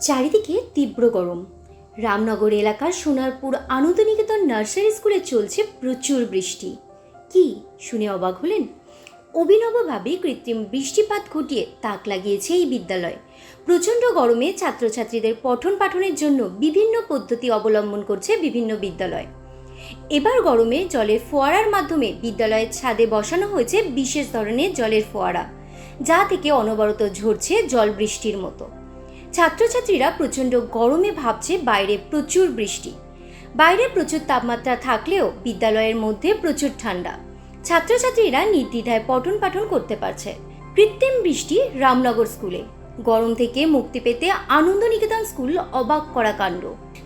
চারিদিকে তীব্র গরম। রামনগর এলাকার সোনারপুর আনন্দনিকেতন নার্সারি স্কুলে চলছে প্রচুর বৃষ্টি। কি শুনে অবাক হলেন? অভিনবভাবে কৃত্রিম বৃষ্টিপাত ঘটিয়ে তাক লাগিয়েছে এই বিদ্যালয়। প্রচণ্ড গরমে ছাত্রছাত্রীদের পঠন পাঠনের জন্য বিভিন্ন পদ্ধতি অবলম্বন করছে বিভিন্ন বিদ্যালয়। এবার গরমে জলের ফোয়ারার মাধ্যমে বিদ্যালয়ের ছাদে বসানো হয়েছে বিশেষ ধরনের জলের ফোয়ারা, যা থেকে অনবরত ঝরছে জল বৃষ্টির মতো। ছাত্রছাত্রীরা প্রচণ্ড গরমে ভাবছে বাইরে প্রচুর বৃষ্টি। বাইরে প্রচুর তাপমাত্রা থাকলেও বিদ্যালয়ের মধ্যে প্রচুর ঠান্ডা। ছাত্রছাত্রীরা নির্দ্বিধায় পঠন পাঠন করতে পারছে। কৃত্রিম বৃষ্টি রামনগর স্কুলে। গরম থেকে মুক্তি পেতে আনন্দ নিকেতন স্কুল অবাক করা কাণ্ড।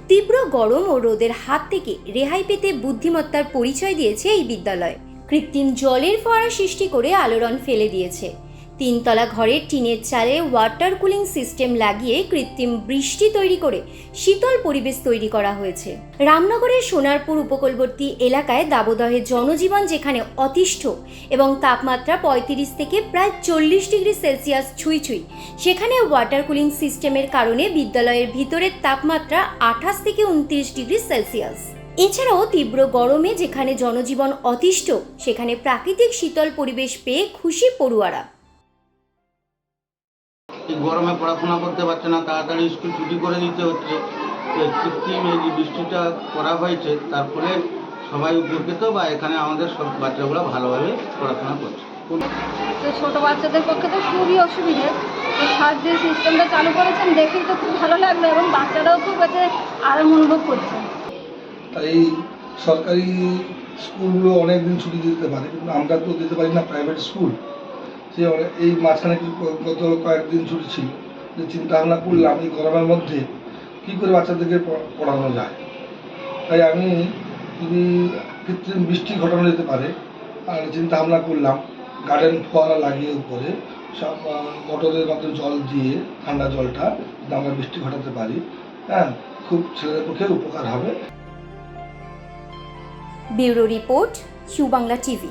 তীব্র গরম ও রোদের হাত থেকে রেহাই পেতে বুদ্ধিমত্তার পরিচয় দিয়েছে এই বিদ্যালয়। কৃত্রিম জলের ফোয়ারা সৃষ্টি করে আলোড়ন ফেলে দিয়েছে। তিনতলা ঘরের টিনের চালে ওয়াটার কুলিং সিস্টেম লাগিয়ে কৃত্রিম বৃষ্টি তৈরি করে শীতল পরিবেশ তৈরি করা হয়েছে। রামনগরের সোনারপুর উপকূলবর্তী এলাকায় দাবদাহে জনজীবন যেখানে অতিষ্ঠ এবং তাপমাত্রা পঁয়ত্রিশ থেকে প্রায় চল্লিশ ডিগ্রি সেলসিয়াস ছুঁই ছুঁই, সেখানে ওয়াটার কুলিং সিস্টেমের কারণে বিদ্যালয়ের ভিতরের তাপমাত্রা আঠাশ থেকে উনত্রিশ ডিগ্রি সেলসিয়াস। এছাড়াও তীব্র গরমে যেখানে জনজীবন অতিষ্ঠ, সেখানে প্রাকৃতিক শীতল পরিবেশ পেয়ে খুশি পড়ুয়ারা। গরমে পড়াশোনা করতে পারছে না তাড়াতাড়ি স্কুল ছুটি করে দিতে হচ্ছে। কৃত্রিম এই যে বৃষ্টিটা করা হয়েছে তার ফলে সবাই উপকৃত বা এখানে আমাদের সব বাচ্চাগুলো ভালোভাবে পড়াশোনা করছে। তো ছোটো বাচ্চাদের পক্ষে তো খুবই অসুবিধে। তো স্যার যে সিস্টেমটা চালু করেছেন দেখেই তো খুব ভালো লাগল এবং বাচ্চারাও খুব এতে আরাম অনুভব করছে। তাই এই সরকারি স্কুলগুলো অনেক দিন ছুটি দিতে পারে কিন্তু আমরা তো দিতে পারি না প্রাইভেট স্কুল সে এই মাঝখানে গত কয়েকদিন ছুটি ছিল, যে চিন্তা ভাবনা করলাম এই গরমের মধ্যে কী করে বাচ্চাদেরকে পড়ানো যায়। তাই আমি যদি কৃত্রিম বৃষ্টি ঘটানো যেতে পারে আর চিন্তা ভাবনা করলাম গার্ডেন ফোয়ারা লাগিয়ে উপরে সব মোটরের মাধ্যমে জল দিয়ে ঠান্ডা জলটা আমরা বৃষ্টি ঘটাতে পারি। হ্যাঁ খুব ছেলেদের পক্ষে উপকার হবে। Bureau report Bangla TV.